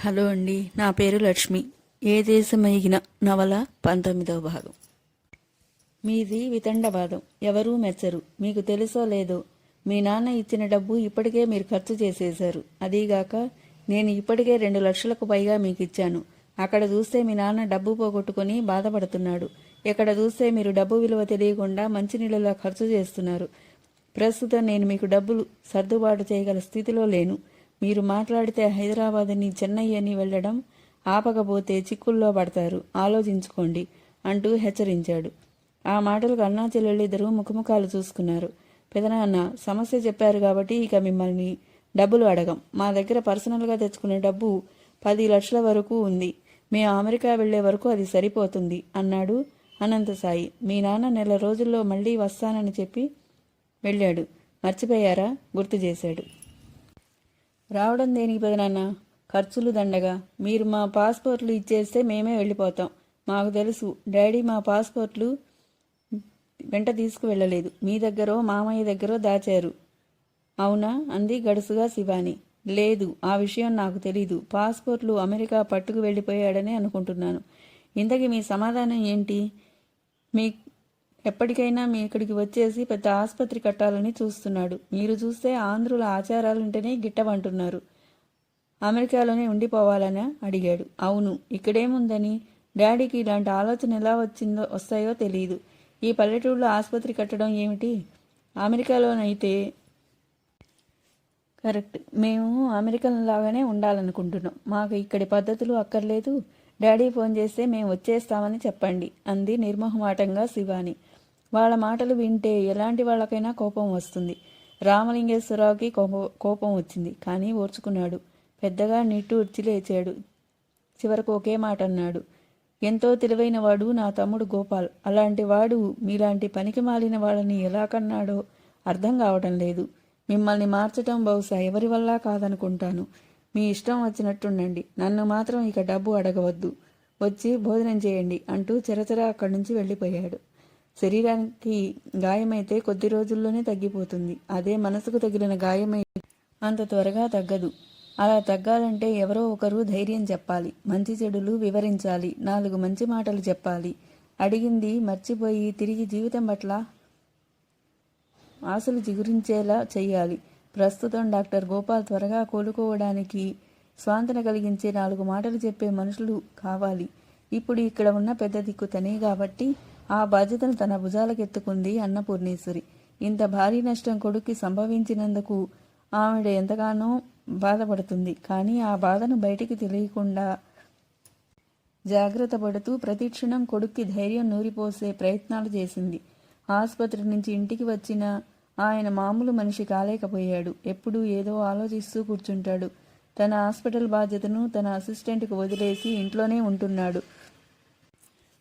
Hello అండి నా పేరు లక్ష్మి. ఏ దేశమైగిన నవల పంతొమ్మిదవ భాగం. మీది వితండవాదం. ఎవరూ మెచ్చరు. మీకు తెలుసో లేదో మీ నాన్న ఇచ్చిన డబ్బు ఇప్పటికే మీరు ఖర్చు చేసేశారు. అదీగాక నేను ఇప్పటికే రెండు లక్షలకు పైగా మీకు ఇచ్చాను అక్కడ చూస్తే మీ నాన్న డబ్బు పోగొట్టుకుని బాధపడుతున్నాడు. ఇక్కడ చూస్తే మీరు డబ్బు విలువ తెలియకుండా మంచినీళ్ళలా ఖర్చు చేస్తున్నారు. ప్రస్తుతం నేను మీకు డబ్బులు సర్దుబాటు చేయగల స్థితిలో లేను. మీరు మాట్లాడితే హైదరాబాద్ అని చెన్నై అని వెళ్ళడం ఆపకపోతే చిక్కుల్లో పడతారు. ఆలోచించుకోండి అంటూ హెచ్చరించాడు. ఆ మాటలకు అన్నా చెల్లెళ్ళిద్దరూ ముఖముఖాలు చూసుకున్నారు. పెదనాన్న సమస్య చెప్పారు కాబట్టి ఇక మిమ్మల్ని డబ్బులు అడగం. మా దగ్గర పర్సనల్గా తెచ్చుకునే డబ్బు పది లక్షల వరకు ఉంది. మేము అమెరికా వెళ్ళే వరకు అది సరిపోతుంది అన్నాడు అనంతసాయి. మీ నాన్న నెల రోజుల్లో మళ్ళీ వస్తానని చెప్పి వెళ్ళాడు. మర్చిపోయారా? గుర్తు చేశాడు. రావడం దేనికి పెదనాన్న ఖర్చులు దండగా. మీరు మా పాస్పోర్ట్లు ఇచ్చేస్తే మేమే వెళ్ళిపోతాం. మాకు తెలుసు డాడీ మా పాస్పోర్ట్లు వెంట తీసుకువెళ్ళలేదు. మీ దగ్గరో మామయ్య దగ్గరో దాచారు. అవునా? అంది గడుసుగా శివాని. లేదు ఆ విషయం నాకు తెలీదు. పాస్పోర్ట్లు అమెరికా పట్టుకు వెళ్ళిపోయాడని అనుకుంటున్నాను. ఇంతకీ మీ సమాధానం ఏంటి? మీ ఎప్పటికైనా మీ ఇక్కడికి వచ్చేసి పెద్ద ఆసుపత్రి కట్టాలని చూస్తున్నాడు. మీరు చూస్తే ఆంధ్రుల ఆచారాలుంటేనే గిట్టవంటున్నారు అమెరికాలోనే ఉండిపోవాలని? అడిగాడు. అవును ఇక్కడేముందని? డాడీకి ఇలాంటి ఆలోచన ఎలా వచ్చిందో వస్తాయో తెలియదు ఈ పల్లెటూరులో ఆసుపత్రి కట్టడం ఏమిటి? అమెరికాలోనైతే కరెక్ట్. మేము అమెరికన్ లాగానే ఉండాలనుకుంటున్నాం. మాకు ఇక్కడి పద్ధతులు అక్కర్లేదు. డాడీ ఫోన్ చేస్తే మేము వచ్చేస్తామని చెప్పండి అంది నిర్మోహమాటంగా శివాని. వాళ్ళ మాటలు వింటే ఎలాంటి వాళ్ళకైనా కోపం వస్తుంది. రామలింగేశ్వరరావుకి కోపం కోపం వచ్చింది. కానీ ఓర్చుకున్నాడు. పెద్దగా నిట్టూర్చి లేచాడు. చివరకు ఒకే మాట అన్నాడు. ఎంతో తెలివైన వాడు నా తమ్ముడు గోపాల్. అలాంటి వాడు మీలాంటి పనికి మాలిన వాళ్ళని ఎలా కన్నాడో అర్థం కావటం లేదు. మిమ్మల్ని మార్చటం బహుశా ఎవరి వల్ల కాదనుకుంటాను. మీ ఇష్టం వచ్చినట్టుండండి. నన్ను మాత్రం ఇక డబ్బు అడగవద్దు. వచ్చి భోజనం చేయండి అంటూ చెరచెర అక్కడి నుంచి వెళ్ళిపోయాడు. శరీరానికి గాయమైతే కొద్ది రోజుల్లోనే తగ్గిపోతుంది. అదే మనసుకు తగిలిన గాయమైతే అంత త్వరగా తగ్గదు. అలా తగ్గాలంటే ఎవరో ఒకరు ధైర్యం చెప్పాలి. మంచి చెడులు వివరించాలి. నాలుగు మంచి మాటలు చెప్పాలి. అడిగింది మర్చిపోయి తిరిగి జీవితం పట్ల ఆశలు చిగురించేలా చేయాలి ప్రస్తుతం డాక్టర్ గోపాల్ త్వరగా కోలుకోవడానికి స్వాంతన కలిగించే నాలుగు మాటలు చెప్పే మనుషులు కావాలి. ఇప్పుడు ఇక్కడ ఉన్న పెద్ద దిక్కు తనే కాబట్టి ఆ బాధ్యతను తన భుజాలకెత్తుకుంది అన్నపూర్ణేశ్వరి. ఇంత భారీ నష్టం కొడుక్కి సంభవించినందుకు ఆవిడ ఎంతగానో బాధపడుతుంది. కానీ ఆ బాధను బయటికి తెలియకుండా జాగ్రత్త పడుతూ ప్రతిక్షణం కొడుక్కి ధైర్యం నూరిపోసే ప్రయత్నాలు చేసింది. ఆసుపత్రి నుంచి ఇంటికి వచ్చిన ఆయన మామూలు మనిషి కాలేకపోయాడు. ఎప్పుడూ ఏదో ఆలోచిస్తూ కూర్చుంటాడు. తన హాస్పిటల్ బాధ్యతను తన అసిస్టెంట్కు వదిలేసి ఇంట్లోనే ఉంటున్నాడు.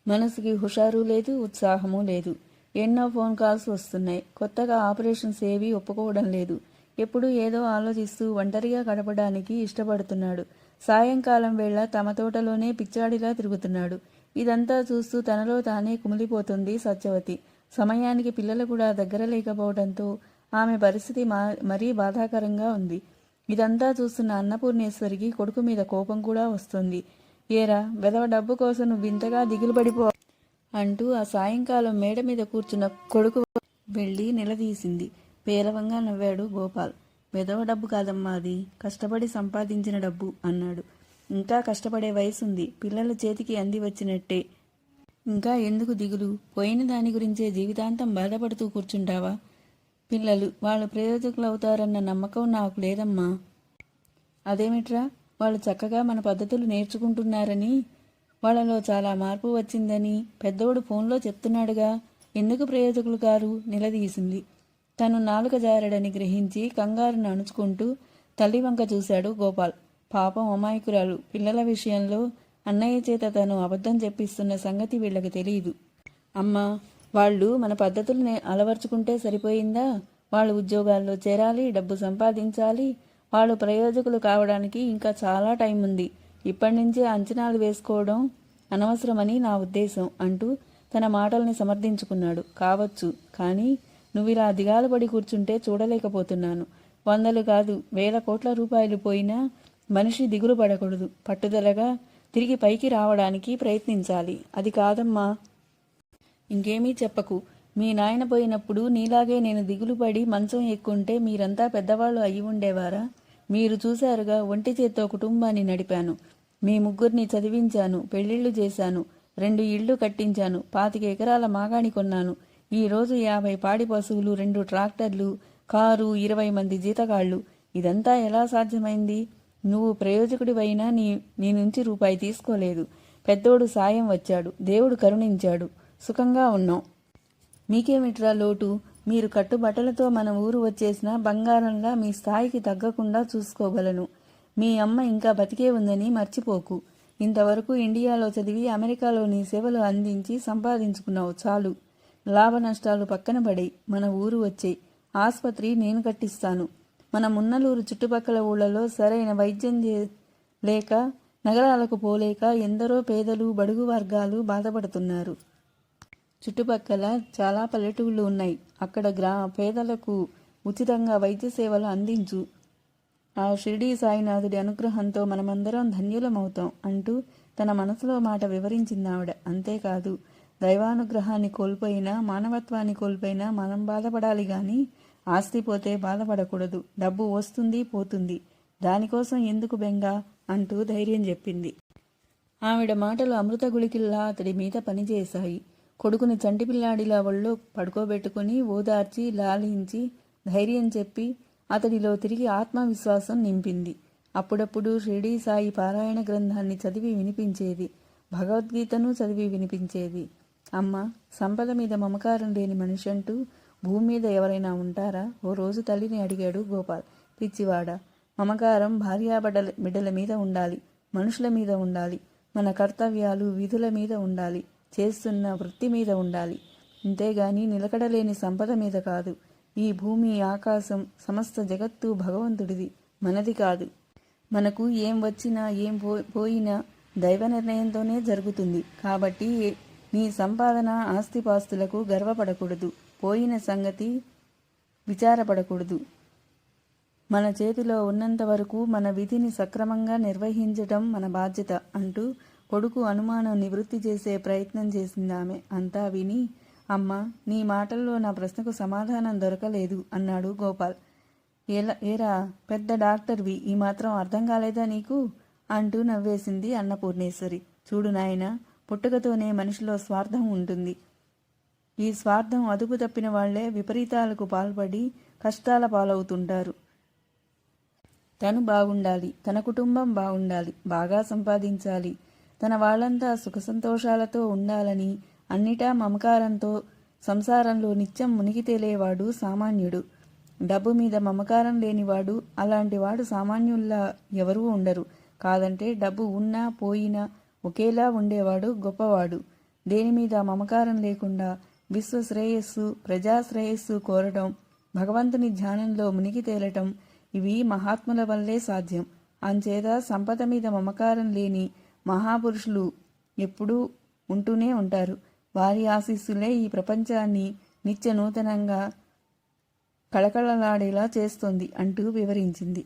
మనసుకి హుషారు లేదు ఉత్సాహము లేదు. ఎన్నో ఫోన్ కాల్స్ వస్తున్నాయి. కొత్తగా ఆపరేషన్స్ ఏవి ఒప్పుకోవడం లేదు. ఎప్పుడూ ఏదో ఆలోచిస్తూ ఒంటరిగా గడపడానికి ఇష్టపడుతున్నాడు. సాయంకాలం వేళ తమ తోటలోనే పిచ్చాడిలా తిరుగుతున్నాడు. ఇదంతా చూస్తూ తనలో తానే కుమిలిపోతుంది సత్యవతి. సమయానికి పిల్లలు కూడా దగ్గర లేకపోవడంతో ఆమె పరిస్థితి మా మరీ బాధాకరంగా ఉంది. ఇదంతా చూస్తున్న అన్నపూర్ణేశ్వరికి కొడుకు మీద కోపం కూడా వస్తుంది. ఏరా వెదవ డబ్బు కోసం నువ్వు ఇంతగా దిగులు పడిపో అంటూ ఆ సాయంకాలం మేడ మీద కూర్చున్న కొడుకు వెళ్ళి నిలదీసింది. పేలవంగా నవ్వాడు గోపాల్. వెదవ డబ్బు కాదమ్మా అది. కష్టపడి సంపాదించిన డబ్బు అన్నాడు. ఇంకా కష్టపడే వయసుంది. పిల్లల చేతికి అంది వచ్చినట్టే. ఇంకా ఎందుకు దిగులు? పోయిన దాని గురించే జీవితాంతం బాధపడుతూ కూర్చుంటావా? పిల్లలు వాళ్ళు ప్రయోజకులు అవుతారన్న నమ్మకం నాకు లేదమ్మా. అదేమిట్రా? వాళ్ళు చక్కగా మన పద్ధతులు నేర్చుకుంటున్నారని వాళ్ళలో చాలా మార్పు వచ్చిందని పెద్దోడు ఫోన్లో చెప్తున్నాడుగా. ఎందుకు ప్రయోజకులు కారు నిలదీసింది. తను నాలుక జారడని గ్రహించి కంగారును అణుచుకుంటూ తల్లి వంక చూశాడు గోపాల్. పాపం అమాయకురాలు. పిల్లల విషయంలో అన్నయ్య చేత తను అబద్ధం చెప్పిస్తున్న సంగతి వీళ్ళకి తెలియదు అమ్మా వాళ్ళు మన పద్ధతుల్ని అలవర్చుకుంటే సరిపోయిందా? వాళ్ళు ఉద్యోగాల్లో చేరాలి డబ్బు సంపాదించాలి వాళ్ళు ప్రయోజకులు కావడానికి ఇంకా చాలా టైం ఉంది. ఇప్పటి నుంచే అంచనాలు వేసుకోవడం అనవసరమని నా ఉద్దేశం అంటూ తన మాటల్ని సమర్థించుకున్నాడు. కావచ్చు కానీ నువ్వు ఇలా దిగాలు పడి కూర్చుంటే చూడలేకపోతున్నాను. వందలు కాదు వేల కోట్ల రూపాయలు పోయినా మనిషి దిగులు పడకూడదు. పట్టుదలగా తిరిగి పైకి రావడానికి ప్రయత్నించాలి. అది కాదమ్మా. ఇంకేమీ చెప్పకు. మీ నాయన పోయినప్పుడు నీలాగే నేను దిగులుపడి మంచం ఎక్కుంటే మీరంతా పెద్దవాళ్ళు అయి ఉండేవారా? మీరు చూశారుగా ఒంటి చేత్తో కుటుంబాన్ని నడిపాను. మీ ముగ్గురిని చదివించాను పెళ్ళిళ్ళు చేశాను రెండు ఇళ్ళు కట్టించాను పాతిక ఎకరాల మాగాణి కొన్నాను. ఈరోజు యాభై పాడి పశువులు రెండు ట్రాక్టర్లు కారు ఇరవై మంది జీతగాళ్ళు. ఇదంతా ఎలా సాధ్యమైంది? నువ్వు ప్రయోజకుడివైనా నీ నీ నుంచి రూపాయి తీసుకోలేదు. పెద్దోడు సాయం వచ్చాడు దేవుడు కరుణించాడు. సుఖంగా ఉన్నాం. మీకేమిట్రా లోటు? మీరు కట్టుబట్టలతో మన ఊరు వచ్చేసిన బంగారంలా మీ స్థాయికి తగ్గకుండా చూసుకోగలను. మీ అమ్మ ఇంకా బతికే ఉందని మర్చిపోకు. ఇంతవరకు ఇండియాలో చదివి అమెరికాలో నీ సేవలు అందించి సంపాదించుకున్నావు చాలు. లాభ నష్టాలు పక్కన పడే మన ఊరు వచ్చే ఆసుపత్రి నేను కట్టిస్తాను. మన మున్నలూరు చుట్టుపక్కల ఊళ్ళలో సరైన వైద్యం లేక నగరాలకు పోలేక ఎందరో పేదలు బడుగు వర్గాలు బాధపడుతున్నారు. చుట్టుపక్కల చాలా పల్లెటూళ్ళు ఉన్నాయి. అక్కడ గ్రా పేదలకు ఉచితంగా వైద్య సేవలు అందించు. ఆ షిరిడీ సాయినాథుడి అనుగ్రహంతో మనమందరం ధన్యులమవుతాం అంటూ తన మనసులో మాట వివరించింది ఆవిడ అంతేకాదు దైవానుగ్రహాన్ని కోల్పోయినా మానవత్వాన్ని కోల్పోయినా మనం బాధపడాలి గాని ఆస్తి పోతే బాధపడకూడదు. డబ్బు వస్తుంది పోతుంది. దానికోసం ఎందుకు బెంగ? అంటూ ధైర్యం చెప్పింది. ఆవిడ మాటలు అమృత గుళికిల్లా అతడి మీద పనిచేశాయి. కొడుకుని చంటిపిల్లాడిలా ఒళ్ళో పడుకోబెట్టుకుని ఓదార్చి లాలించి ధైర్యం చెప్పి అతడిలో తిరిగి ఆత్మవిశ్వాసం నింపింది. అప్పుడప్పుడు షిరిడీ సాయి పారాయణ గ్రంథాన్ని చదివి వినిపించేది. భగవద్గీతను చదివి వినిపించేది. అమ్మ సంపద మీద మమకారం లేని మనిషి అంటూ భూమి మీద ఎవరైనా ఉంటారా? ఓ రోజు తల్లిని అడిగాడు గోపాల్. పిచ్చివాడ మమకారం భార్యాబడల బిడ్డల మీద ఉండాలి మనుషుల మీద ఉండాలి మన కర్తవ్యాలు విధుల మీద ఉండాలి. చేస్తున్న వృత్తి మీద ఉండాలి. అంతేగాని నిలకడలేని సంపద మీద కాదు. ఈ భూమి ఆకాశం సమస్త జగత్తు భగవంతుడిది. మనది కాదు. మనకు ఏం వచ్చినా ఏం పో పోయినా దైవ నిర్ణయంతోనే జరుగుతుంది. కాబట్టి నీ సంపాదన ఆస్తిపాస్తులకు గర్వపడకూడదు. పోయిన సంగతి విచారపడకూడదు. మన చేతిలో ఉన్నంత వరకు మన విధిని సక్రమంగా నిర్వహించటం మన బాధ్యత అంటూ కొడుకు అనుమానం నివృత్తి చేసే ప్రయత్నం చేసింది ఆమె. అంతా విని అమ్మ నీ మాటల్లో నా ప్రశ్నకు సమాధానం దొరకలేదు అన్నాడు గోపాల్. ఎలా ఏరా పెద్ద డాక్టర్వి ఈ మాత్రం అర్థం కాలేదా నీకు? అంటూ నవ్వేసింది అన్నపూర్ణేశ్వరి. చూడు నాయన పుట్టుకతోనే మనిషిలో స్వార్థం ఉంటుంది. ఈ స్వార్థం అదుపు తప్పిన వాళ్ళే విపరీతాలకు పాల్పడి కష్టాల పాలవుతుంటారు. తను బాగుండాలి తన కుటుంబం బాగుండాలి బాగా సంపాదించాలి తన వాళ్ళంతా సుఖ సంతోషాలతో ఉండాలని అన్నిటా మమకారంతో సంసారంలో నిత్యం మునిగి తేలేవాడు సామాన్యుడు. డబ్బు మీద మమకారం లేనివాడు అలాంటివాడు సామాన్యుల్లా ఎవరూ ఉండరు. కాదంటే డబ్బు ఉన్నా పోయినా ఒకేలా ఉండేవాడు గొప్పవాడు. దేని మీద మమకారం లేకుండా విశ్వ శ్రేయస్సు ప్రజాశ్రేయస్సు కోరటం భగవంతుని ధ్యానంలో మునిగి తేలటం ఇవి మహాత్ముల వల్లే సాధ్యం. అంచేత సంపద మీద మమకారం లేని మహాపురుషులు ఎప్పుడూ ఉంటూనే ఉంటారు. వారి ఆశీస్సులే ఈ ప్రపంచాన్ని నిత్య నూతనంగా కళకళలాడేలా చేస్తోంది అంటూ వివరించింది.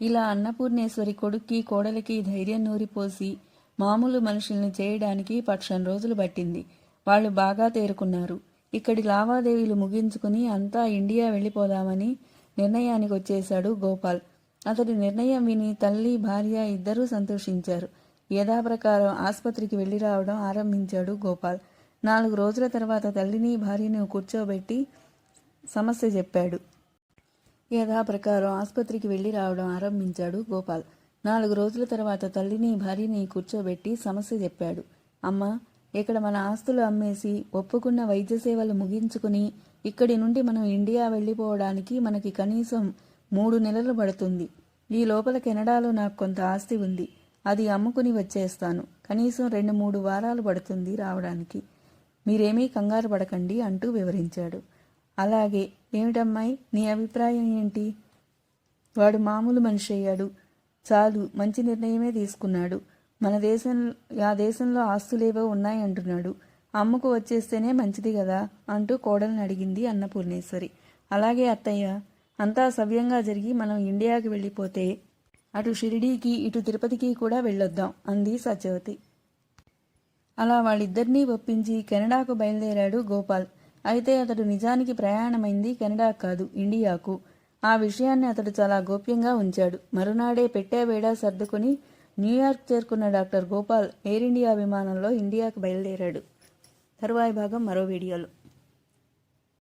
ఇలా అన్నపూర్ణేశ్వరి కొడుక్కి కోడలికి ధైర్యం నూరిపోసి మామూలు మనుషుల్ని చేయడానికి పక్షం రోజులు పట్టింది. వాళ్ళు బాగా తేరుకున్నారు. ఇక్కడి లావాదేవీలు ముగించుకుని అంతా ఇండియా వెళ్ళిపోదామని నిర్ణయానికి వచ్చేశాడు గోపాల్. అతడి నిర్ణయం విని తల్లి భార్య ఇద్దరూ సంతోషించారు. యథాప్రకారం ఆసుపత్రికి వెళ్ళి రావడం ఆరంభించాడు గోపాల్. నాలుగు రోజుల తర్వాత తల్లిని భార్యను కూర్చోబెట్టి సమస్య చెప్పాడు. యథాప్రకారం ఆసుపత్రికి వెళ్ళి రావడం ఆరంభించాడు గోపాల్. నాలుగు రోజుల తర్వాత తల్లిని భార్యని కూర్చోబెట్టి సమస్య చెప్పాడు. అమ్మ ఇక్కడ మన ఆస్తులు అమ్మేసి ఒప్పుకున్న వైద్య సేవలు ముగించుకుని ఇక్కడి నుండి మనం ఇండియా వెళ్ళిపోవడానికి మనకి కనీసం మూడు నెలలు పడుతుంది. ఈ లోపల కెనడాలో నాకు కొంత ఆస్తి ఉంది. అది అమ్ముకుని వచ్చేస్తాను. కనీసం రెండు మూడు వారాలు పడుతుంది రావడానికి. మీరేమీ కంగారు పడకండి అంటూ వివరించాడు. అలాగే ఏమిటమ్మాయి నీ అభిప్రాయం ఏంటి? వాడు మామూలు మనిషి అయ్యాడు. చాలు మంచి నిర్ణయమే తీసుకున్నాడు. మన దేశం ఆ దేశంలో ఆస్తులేవో ఉన్నాయంటున్నాడు. అమ్మకు వచ్చేస్తేనే మంచిది కదా? అంటూ కోడలను అడిగింది అన్నపూర్ణేశ్వరి. అలాగే అత్తయ్య అంతా సవ్యంగా జరిగి మనం ఇండియాకి వెళ్ళిపోతే అటు షిరిడీకి ఇటు తిరుపతికి కూడా వెళ్ళొద్దాం అంది సత్యవతి. అలా వాళ్ళిద్దరినీ ఒప్పించి కెనడాకు బయలుదేరాడు గోపాల్. అయితే అతడు నిజానికి ప్రయాణమైంది కెనడా కాదు ఇండియాకు. ఆ విషయాన్ని అతడు చాలా గోప్యంగా ఉంచాడు. మరునాడే పెట్టేవేడా సర్దుకుని న్యూయార్క్ చేరుకున్న డాక్టర్ గోపాల్ ఎయిర్ ఇండియా విమానంలో ఇండియాకు బయలుదేరాడు. తరువాయి భాగం మరో వీడియోలో.